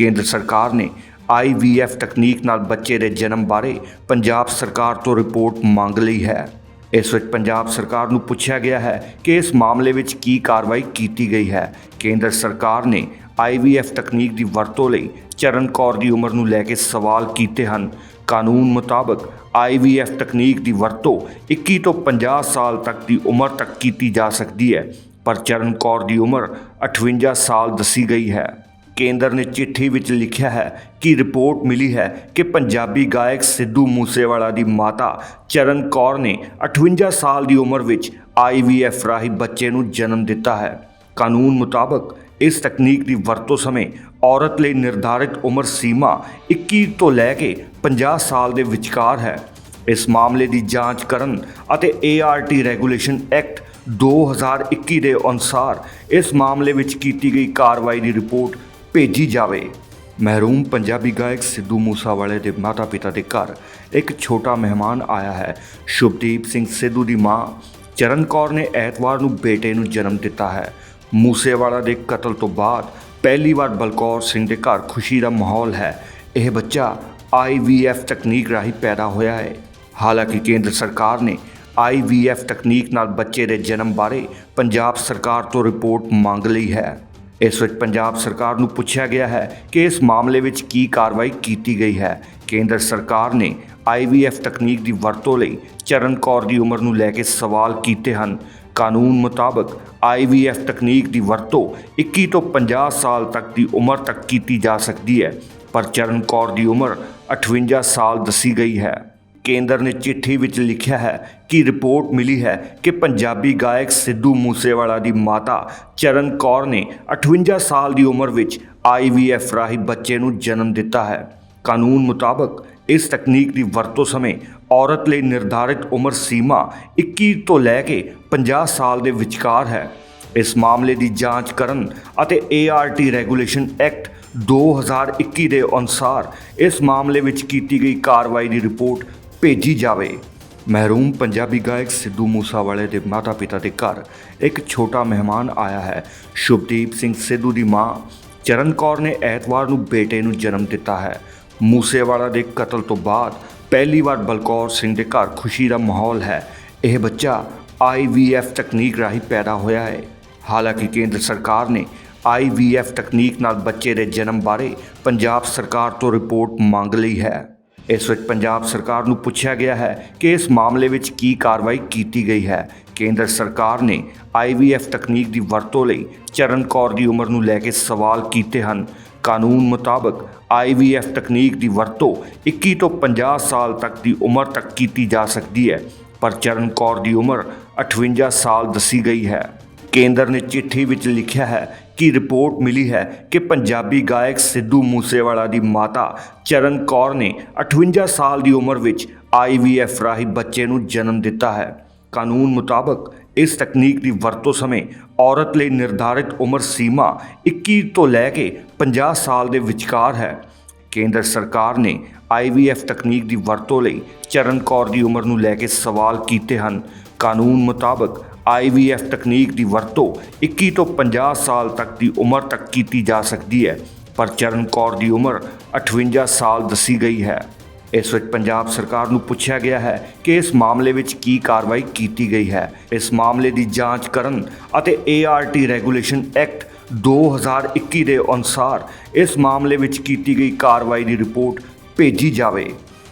ਕੇਂਦਰ ਸਰਕਾਰ ਨੇ IVF ਤਕਨੀਕ ਨਾਲ ਬੱਚੇ ਦੇ ਜਨਮ ਬਾਰੇ ਪੰਜਾਬ ਸਰਕਾਰ ਤੋਂ ਰਿਪੋਰਟ ਮੰਗ ਲਈ ਹੈ। ਇਸ ਵਿੱਚ ਪੰਜਾਬ ਸਰਕਾਰ ਨੂੰ ਪੁੱਛਿਆ ਗਿਆ ਹੈ ਕਿ ਇਸ ਮਾਮਲੇ ਵਿੱਚ ਕੀ ਕਾਰਵਾਈ ਕੀਤੀ ਗਈ ਹੈ। ਕੇਂਦਰ ਸਰਕਾਰ ਨੇ IVF ਤਕਨੀਕ ਦੀ ਵਰਤੋਂ ਲਈ ਚਰਨ ਕੌਰ ਦੀ ਉਮਰ ਨੂੰ ਲੈ ਕੇ ਸਵਾਲ ਕੀਤੇ ਹਨ। ਕਾਨੂੰਨ ਮੁਤਾਬਕ IVF ਤਕਨੀਕ ਦੀ ਵਰਤੋਂ 21 ਤੋਂ 50 ਸਾਲ ਤੱਕ ਦੀ ਉਮਰ ਤੱਕ ਕੀਤੀ ਜਾ ਸਕਦੀ ਹੈ, ਪਰ ਚਰਨ ਕੌਰ ਦੀ ਉਮਰ 58 ਸਾਲ ਦੱਸੀ ਗਈ ਹੈ। ਕੇਂਦਰ ਨੇ ਚਿੱਠੀ ਵਿੱਚ ਲਿਖਿਆ ਹੈ ਕਿ ਰਿਪੋਰਟ ਮਿਲੀ ਹੈ ਕਿ ਪੰਜਾਬੀ ਗਾਇਕ ਸਿੱਧੂ ਮੂਸੇਵਾਲਾ ਦੀ ਮਾਤਾ ਚਰਨ ਕੌਰ ਨੇ 58 ਸਾਲ ਦੀ ਉਮਰ ਵਿੱਚ IVF ਰਾਹੀਂ ਬੱਚੇ ਨੂੰ ਜਨਮ ਦਿੱਤਾ ਹੈ। ਕਾਨੂੰਨ ਮੁਤਾਬਕ ਇਸ ਤਕਨੀਕ ਦੀ ਵਰਤੋਂ ਸਮੇਂ ਔਰਤ ਲਈ ਨਿਰਧਾਰਿਤ ਉਮਰ ਸੀਮਾ 21 ਤੋਂ ਲੈ ਕੇ 50 ਸਾਲ ਦੇ ਵਿਚਕਾਰ ਹੈ। ਇਸ ਮਾਮਲੇ ਦੀ ਜਾਂਚ ਕਰਨ ਅਤੇ ART ਰੈਗੂਲੇਸ਼ਨ ਐਕਟ 2021 ਦੇ ਅਨੁਸਾਰ ਇਸ ਮਾਮਲੇ ਵਿੱਚ ਕੀਤੀ ਗਈ ਕਾਰਵਾਈ ਦੀ ਰਿਪੋਰਟ ਭੇਜੀ ਜਾਵੇ। ਮਹਿਰੂਮ ਪੰਜਾਬੀ ਗਾਇਕ ਸਿੱਧੂ ਮੂਸਾਵਾਲੇ ਦੇ ਮਾਤਾ-ਪਿਤਾ ਦੇ ਘਰ ਇੱਕ ਛੋਟਾ ਮਹਿਮਾਨ ਆਇਆ ਹੈ। ਸ਼ੁਭਦੀਪ ਸਿੰਘ ਸਿੱਧੂ ਦੀ ਮਾਂ ਚਰਨ ਕੌਰ ਨੇ ਐਤਵਾਰ ਨੂੰ ਬੇਟੇ ਨੂੰ ਜਨਮ ਦਿੱਤਾ ਹੈ। ਮੂਸੇਵਾਲਾ ਦੇ ਕਤਲ ਤੋਂ ਬਾਅਦ ਪਹਿਲੀ ਵਾਰ ਬਲਕੌਰ ਸਿੰਘ ਦੇ ਘਰ ਖੁਸ਼ੀ ਦਾ ਮਾਹੌਲ ਹੈ। ਇਹ ਬੱਚਾ IVF ਤਕਨੀਕ ਰਾਹੀਂ ਪੈਦਾ ਹੋਇਆ ਹੈ। ਹਾਲਾਂਕਿ ਕੇਂਦਰ ਸਰਕਾਰ ਨੇ IVF ਤਕਨੀਕ ਨਾਲ ਬੱਚੇ ਦੇ ਜਨਮ ਬਾਰੇ ਪੰਜਾਬ ਸਰਕਾਰ ਤੋਂ ਰਿਪੋਰਟ ਮੰਗ ਲਈ ਹੈ। ਇਸ ਵਿੱਚ ਪੰਜਾਬ ਸਰਕਾਰ ਨੂੰ ਪੁੱਛਿਆ ਗਿਆ ਹੈ ਕਿ ਇਸ ਮਾਮਲੇ ਵਿੱਚ ਕੀ ਕਾਰਵਾਈ ਕੀਤੀ ਗਈ ਹੈ। ਕੇਂਦਰ ਸਰਕਾਰ ਨੇ IVF ਤਕਨੀਕ ਦੀ ਵਰਤੋਂ ਲਈ ਚਰਨ ਕੌਰ ਦੀ ਉਮਰ ਨੂੰ ਲੈ ਕੇ ਸਵਾਲ ਕੀਤੇ ਹਨ। ਕਾਨੂੰਨ ਮੁਤਾਬਕ IVF ਤਕਨੀਕ ਦੀ ਵਰਤੋਂ 21 ਤੋਂ 50 ਸਾਲ ਤੱਕ ਦੀ ਉਮਰ ਤੱਕ ਕੀਤੀ ਜਾ ਸਕਦੀ ਹੈ, ਪਰ ਚਰਨ ਕੌਰ ਦੀ ਉਮਰ 58 ਸਾਲ ਦੱਸੀ ਗਈ ਹੈ। ਕੇਂਦਰ ਨੇ ਚਿੱਠੀ ਵਿੱਚ ਲਿਖਿਆ ਹੈ ਕਿ ਰਿਪੋਰਟ ਮਿਲੀ ਹੈ ਕਿ ਪੰਜਾਬੀ ਗਾਇਕ ਸਿੱਧੂ ਮੂਸੇਵਾਲਾ ਦੀ ਮਾਤਾ ਚਰਨ ਕੌਰ ਨੇ 58 ਸਾਲ ਦੀ ਉਮਰ ਵਿੱਚ IVF ਰਾਹੀਂ ਬੱਚੇ ਨੂੰ ਜਨਮ ਦਿੱਤਾ ਹੈ। ਕਾਨੂੰਨ ਮੁਤਾਬਕ ਇਸ ਤਕਨੀਕ ਦੀ ਵਰਤੋਂ ਸਮੇਂ ਔਰਤ ਲਈ ਨਿਰਧਾਰਿਤ ਉਮਰ ਸੀਮਾ 21 ਤੋਂ ਲੈ ਕੇ 50 ਸਾਲ ਦੇ ਵਿਚਕਾਰ ਹੈ। ਇਸ ਮਾਮਲੇ ਦੀ ਜਾਂਚ ਕਰਨ ਅਤੇ ART ਰੈਗੂਲੇਸ਼ਨ ਐਕਟ 2021 ਦੇ ਅਨੁਸਾਰ ਇਸ ਮਾਮਲੇ ਵਿੱਚ ਕੀਤੀ ਗਈ ਕਾਰਵਾਈ ਦੀ ਰਿਪੋਰਟ ਭੇਜੀ ਜਾਵੇ। ਮਹਿਰੂਮ ਪੰਜਾਬੀ ਗਾਇਕ ਸਿੱਧੂ ਮੂਸਾਵਾਲੇ ਦੇ ਮਾਤਾ-ਪਿਤਾ ਦੇ ਘਰ ਇੱਕ ਛੋਟਾ ਮਹਿਮਾਨ ਆਇਆ ਹੈ। ਸ਼ੁਭਦੀਪ ਸਿੰਘ ਸਿੱਧੂ ਦੀ ਮਾਂ ਚਰਨ ਕੌਰ ਨੇ ਐਤਵਾਰ ਨੂੰ ਬੇਟੇ ਨੂੰ ਜਨਮ ਦਿੱਤਾ ਹੈ। ਮੂਸੇਵਾਲਾ ਦੇ ਕਤਲ ਤੋਂ ਬਾਅਦ ਪਹਿਲੀ ਵਾਰ ਬਲਕੌਰ ਸਿੰਘ ਦੇ ਘਰ ਖੁਸ਼ੀ ਦਾ ਮਾਹੌਲ ਹੈ। ਇਹ ਬੱਚਾ IVF ਤਕਨੀਕ ਰਾਹੀਂ ਪੈਦਾ ਹੋਇਆ ਹੈ। ਹਾਲਾਂਕਿ ਕੇਂਦਰ ਸਰਕਾਰ ਨੇ IVF ਤਕਨੀਕ ਨਾਲ ਬੱਚੇ ਦੇ ਜਨਮ ਬਾਰੇ ਪੰਜਾਬ ਸਰਕਾਰ ਤੋਂ ਰਿਪੋਰਟ ਮੰਗ ਲਈ ਹੈ। ਇਸ ਵਿੱਚ ਪੰਜਾਬ ਸਰਕਾਰ ਨੂੰ ਪੁੱਛਿਆ ਗਿਆ ਹੈ ਕਿ ਇਸ ਮਾਮਲੇ ਵਿੱਚ ਕੀ ਕਾਰਵਾਈ ਕੀਤੀ ਗਈ ਹੈ। ਕੇਂਦਰ ਸਰਕਾਰ ਨੇ IVF ਤਕਨੀਕ ਦੀ ਵਰਤੋਂ ਲਈ ਚਰਨ ਕੌਰ ਦੀ ਉਮਰ ਨੂੰ ਲੈ ਕੇ ਸਵਾਲ ਕੀਤੇ ਹਨ। ਕਾਨੂੰਨ ਮੁਤਾਬਕ IVF ਤਕਨੀਕ ਦੀ ਵਰਤੋਂ 21 ਤੋਂ 50 ਸਾਲ ਤੱਕ ਦੀ ਉਮਰ ਤੱਕ ਕੀਤੀ ਜਾ ਸਕਦੀ ਹੈ, ਪਰ ਚਰਨ ਕੌਰ ਦੀ ਉਮਰ 58 ਸਾਲ ਦੱਸੀ ਗਈ ਹੈ। ਕੇਂਦਰ ਨੇ ਚਿੱਠੀ ਵਿੱਚ ਲਿਖਿਆ ਹੈ ਕਿ ਰਿਪੋਰਟ ਮਿਲੀ ਹੈ ਕਿ ਪੰਜਾਬੀ ਗਾਇਕ ਸਿੱਧੂ ਮੂਸੇਵਾਲਾ ਦੀ ਮਾਤਾ ਚਰਨ ਕੌਰ ਨੇ 58 ਸਾਲ ਦੀ ਉਮਰ ਵਿੱਚ IVF ਰਾਹੀਂ ਬੱਚੇ ਨੂੰ ਜਨਮ ਦਿੱਤਾ ਹੈ। ਕਾਨੂੰਨ ਮੁਤਾਬਕ ਇਸ ਤਕਨੀਕ ਦੀ ਵਰਤੋਂ ਸਮੇਂ ਔਰਤ ਲਈ ਨਿਰਧਾਰਿਤ ਉਮਰ ਸੀਮਾ 21 ਤੋਂ ਲੈ ਕੇ 50 ਸਾਲ ਦੇ ਵਿਚਕਾਰ ਹੈ। ਕੇਂਦਰ ਸਰਕਾਰ ਨੇ IVF ਤਕਨੀਕ ਦੀ ਵਰਤੋਂ ਲਈ ਚਰਨ ਕੌਰ ਦੀ ਉਮਰ ਨੂੰ ਲੈ ਕੇ ਸਵਾਲ ਕੀਤੇ ਹਨ। ਕਾਨੂੰਨ ਮੁਤਾਬਕ IVF ਤਕਨੀਕ ਦੀ ਵਰਤੋਂ 21 ਤੋਂ 50 ਸਾਲ ਤੱਕ ਦੀ ਉਮਰ ਤੱਕ ਕੀਤੀ ਜਾ ਸਕਦੀ ਹੈ, ਪਰ ਚਰਨ ਕੌਰ ਦੀ ਉਮਰ 58 ਸਾਲ ਦੱਸੀ ਗਈ ਹੈ। ਇਸ ਵਿੱਚ ਪੰਜਾਬ ਸਰਕਾਰ ਨੂੰ ਪੁੱਛਿਆ ਗਿਆ ਹੈ ਕਿ ਇਸ ਮਾਮਲੇ ਵਿੱਚ ਕੀ ਕਾਰਵਾਈ ਕੀਤੀ ਗਈ ਹੈ। ਇਸ ਮਾਮਲੇ ਦੀ ਜਾਂਚ ਕਰਨ ਅਤੇ ART ਰੈਗੂਲੇਸ਼ਨ ਐਕਟ 2021 ਦੇ ਅਨੁਸਾਰ ਇਸ ਮਾਮਲੇ ਵਿੱਚ ਕੀਤੀ ਗਈ ਕਾਰਵਾਈ ਦੀ ਰਿਪੋਰਟ ਭੇਜੀ ਜਾਵੇ।